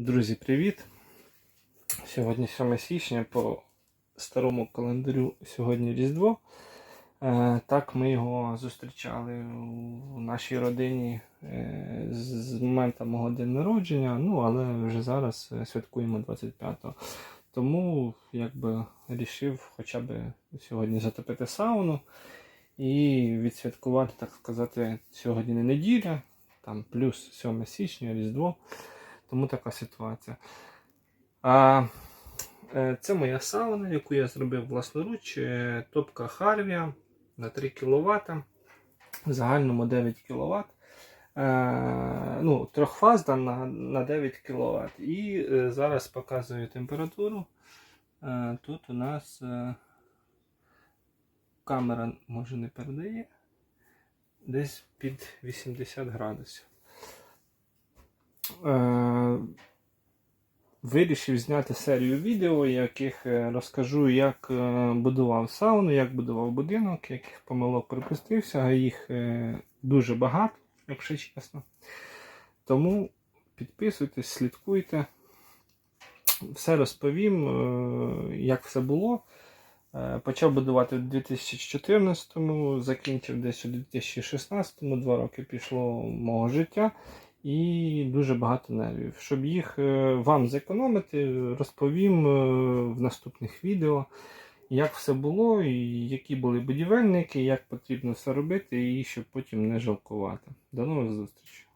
Друзі, привіт! Сьогодні 7 січня по старому календарю сьогодні Різдво. Е, Так ми його зустрічали у нашій родині е, з моменту мого дня народження, ну але вже зараз е, святкуємо 25-го. Тому якби рішив хоча б сьогодні затопити сауну і відсвяткувати, так сказати, сьогодні не неділя, там плюс 7 січня, Різдво. Тому така ситуація. А, е, це моя сауна, яку я зробив власноруч. Е, Топка Харвія на 3 кВт. В загальному 9 кВт. Е, ну, трьохфазна на, на 9 кВт. І зараз показую температуру. Тут у нас камера може не передає. Десь під 80 градусів. Е, Вирішив зняти серію відео, яких е, розкажу, як е, будував сауну, як будував будинок, яких помилок припустився, а їх дуже багато, якщо чесно. Тому підписуйтесь, слідкуйте. Все розповім, як все було. Почав будувати в 2014-му, закінчив десь у 2016-му, два роки пішло мого життя і дуже багато нервів. Щоб їх е, вам зекономити, розповім е, в наступних відео, як все було, і які були будівельники, як потрібно все робити, і щоб потім не жалкувати. До нових зустрічей!